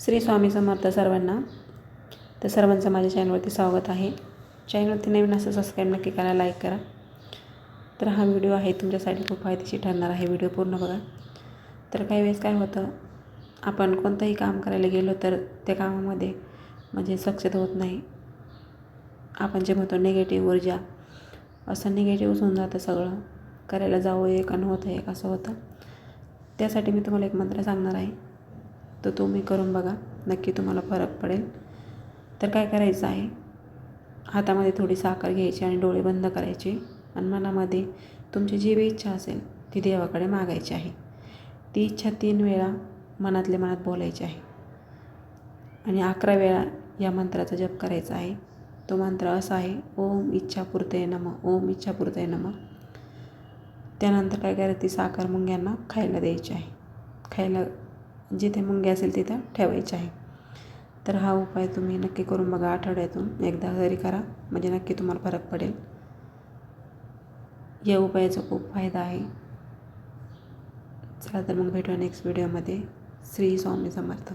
श्री स्वामी समर्थ सर्वांना. तर सर्वांचं माझ्या चॅनलवरती स्वागत आहे. चॅनलवरती नवीन असं सबस्क्राईब नक्की करा लाईक करा. तर हा व्हिडिओ आहे तुमच्यासाठी खूप फायदेशीर ठरणार आहे. व्हिडिओ पूर्ण बघा. तर काही वेळेस काय होतं आपण कोणतंही काम करायला गेलो तर त्या कामामध्ये म्हणजे सक्सेस होत नाही. आपण जे म्हणतो निगेटिव्ह ऊर्जा असं निगेटिव्ह होऊन जातं सगळं. करायला जावं एक आणि होतं एक असं होतं. त्यासाठी मी तुम्हाला एक मंत्र सांगणार आहे. तर तुम्ही करून बघा. नक्की तुम्हाला फरक पडेल. तर काय करायचं आहे? हातामध्ये थोडी साखर घ्यायची आणि डोळे बंद करायचे. आणि मनामध्ये तुमची जी बी इच्छा असेल ती देवाकडे मागायची आहे. ती इच्छा तीन वेळा मनातल्या मनात बोलायची आहे. आणि अकरा वेळा या मंत्राचा जप करायचा आहे. तो मंत्र असा आहे ओम इच्छापूर्तय नम ओम इच्छापूर्तय नम. त्यानंतर काय करायचं? ती साखर मुंग्यांना खायला द्यायची आहे. खायला जिथे मुंग्या असेल तिथं ठेवायचे आहे. तर हा उपाय तुम्ही नक्की करून बघा आठवड्यातून एकदा जरी करा म्हणजे नक्की तुम्हाला फरक पडेल. या उपायाचा खूप फायदा आहे. चला तर मग भेटूया नेक्स्ट व्हिडिओमध्ये श्री स्वामी समर्थ.